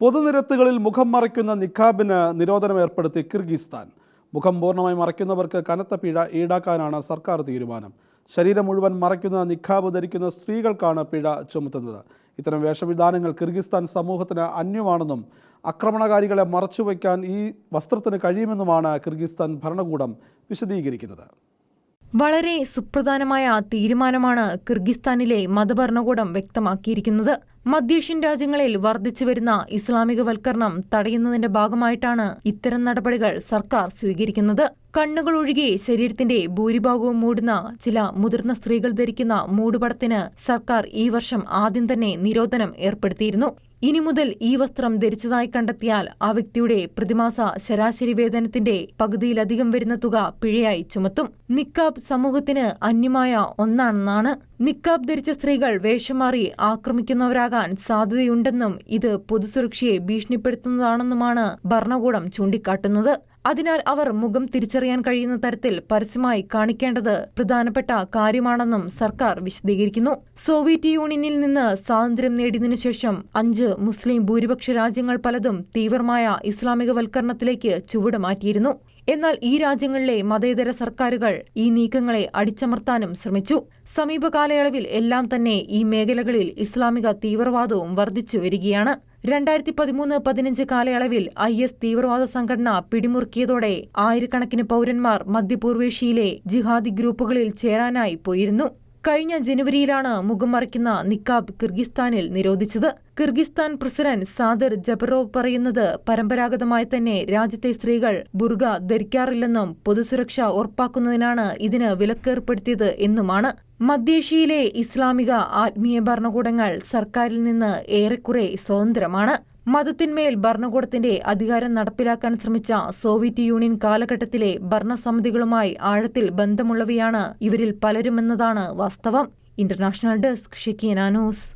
പൊതുനിരത്തുകളിൽ മുഖം മറയ്ക്കുന്ന നിഖാബിന് നിരോധനം ഏർപ്പെടുത്തി കിർഗിസ്ഥാൻ. മുഖം പൂർണമായി മറയ്ക്കുന്നവർക്ക് കനത്ത പിഴ ഈടാക്കാനാണ് സർക്കാർ തീരുമാനം. ശരീരം മുഴുവൻ മറയ്ക്കുന്ന നിഖാബ് ധരിക്കുന്ന സ്ത്രീകൾക്കാണ് പിഴ ചുമത്തുന്നത്. ഇത്തരം വേഷവിധാനങ്ങൾ കിർഗിസ്ഥാൻ സമൂഹത്തിന് അന്യമാണെന്നും ആക്രമണകാരികളെ മറച്ചുവെക്കാൻ ഈ വസ്ത്രത്തിന് കഴിയുമെന്നുമാണ് കിർഗിസ്ഥാൻ ഭരണകൂടം വിശദീകരിക്കുന്നത്. വളരെ സുപ്രധാനമായ തീരുമാനമാണ് കിർഗിസ്ഥാനിലെ മതഭരണകൂടം വ്യക്തമാക്കിയിരിക്കുന്നത്. മധ്യേഷ്യൻ രാജ്യങ്ങളിൽ വർദ്ധിച്ചുവരുന്ന ഇസ്ലാമികവൽക്കരണം തടയുന്നതിന്റെ ഭാഗമായിട്ടാണ് ഇത്തരം നടപടികൾ സർക്കാർ സ്വീകരിക്കുന്നത്. കണ്ണുകൾ ഒഴികെ ശരീരത്തിന്റെ ഭൂരിഭാഗവും മൂടുന്ന ചില മുതിർന്ന സ്ത്രീകൾ ധരിക്കുന്ന മൂടുപടത്തിന് സർക്കാർ ഈ വർഷം ആദ്യം തന്നെ നിരോധനം ഏർപ്പെടുത്തിയിരുന്നു. ഇനി മുതൽ ഈ വസ്ത്രം ധരിച്ചതായി കണ്ടെത്തിയാൽ ആ വ്യക്തിയുടെ പ്രതിമാസ ശരാശരി വേതനത്തിന്റെ പകുതിയിലധികം വരുന്ന തുക പിഴയായി ചുമത്തും. നിക്കാബ് സമൂഹത്തിന് അന്യമായ ഒന്നാണെന്നാണ് നിക്കാബ് ധരിച്ച സ്ത്രീകൾ വേഷമാറി ആക്രമിക്കുന്നവരാകാൻ സാധ്യതയുണ്ടെന്നും ഇത് പൊതുസുരക്ഷയെ ഭീഷണിപ്പെടുത്തുന്നതാണെന്നുമാണ് ഭരണകൂടം ചൂണ്ടിക്കാട്ടുന്നത്. അതിനാൽ അവർ മുഖം തിരിച്ചറിയാൻ കഴിയുന്ന തരത്തിൽ പരസ്യമായി കാണിക്കേണ്ടത് പ്രധാനപ്പെട്ട കാര്യമാണെന്നും സർക്കാർ വിശദീകരിക്കുന്നു. സോവിയറ്റ് യൂണിയനിൽ നിന്ന് സ്വാതന്ത്ര്യം നേടിയതിനു ശേഷം അഞ്ച് മുസ്ലിം ഭൂരിപക്ഷ രാജ്യങ്ങൾ പലതും തീവ്രമായ ഇസ്ലാമികവൽക്കരണത്തിലേക്ക് ചുവട് മാറ്റിയിരുന്നു. എന്നാൽ ഈ രാജ്യങ്ങളിലെ മതേതര സർക്കാരുകൾ ഈ നീക്കങ്ങളെ അടിച്ചമർത്താനും ശ്രമിച്ചു. സമീപകാലയളവിൽ എല്ലാം തന്നെ ഈ മേഖലകളിൽ ഇസ്ലാമിക തീവ്രവാദവും വർദ്ധിച്ചു വരികയാണ്. രണ്ടായിരത്തി പതിമൂന്ന് പതിനഞ്ച് കാലയളവിൽ ഐ എസ് തീവ്രവാദ സംഘടന പിടിമുറുക്കിയതോടെ ആയിരക്കണക്കിന് പൗരന്മാർ മധ്യപൂർവേഷ്യയിലെ ജിഹാദി ഗ്രൂപ്പുകളിൽ ചേരാനായി പോയിരുന്നു. കഴിഞ്ഞ ജനുവരിയിലാണ് മുഖം മറയ്ക്കുന്ന നിക്കാബ് കിർഗിസ്ഥാനിൽ നിരോധിച്ചത്. കിർഗിസ്ഥാൻ പ്രസിഡന്റ് സാദർ ജബറോവ് പറയുന്നത് പരമ്പരാഗതമായി തന്നെ രാജ്യത്തെ സ്ത്രീകൾ ബുർഗ ധരിക്കാറില്ലെന്നും പൊതുസുരക്ഷ ഉറപ്പാക്കുന്നതിനാണ് ഇതിന് വിലക്കേർപ്പെടുത്തിയത് എന്നുമാണ്. മധ്യേഷ്യയിലെ ഇസ്ലാമിക ആത്മീയ ഭരണകൂടങ്ങൾ സർക്കാരിൽ നിന്ന് ഏറെക്കുറെ സ്വതന്ത്രമാണ്. മതത്തിന്മേൽ ഭരണകൂടത്തിന്റെ അധികാരം നടപ്പിലാക്കാൻ ശ്രമിച്ച സോവിയറ്റ് യൂണിയൻ കാലഘട്ടത്തിലെ ഭരണസമിതികളുമായി ആഴത്തിൽ ബന്ധമുള്ളവയാണ് ഇവരിൽ പലരുമെന്നതാണ് വാസ്തവം. International desk Shekinah news